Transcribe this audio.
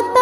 ta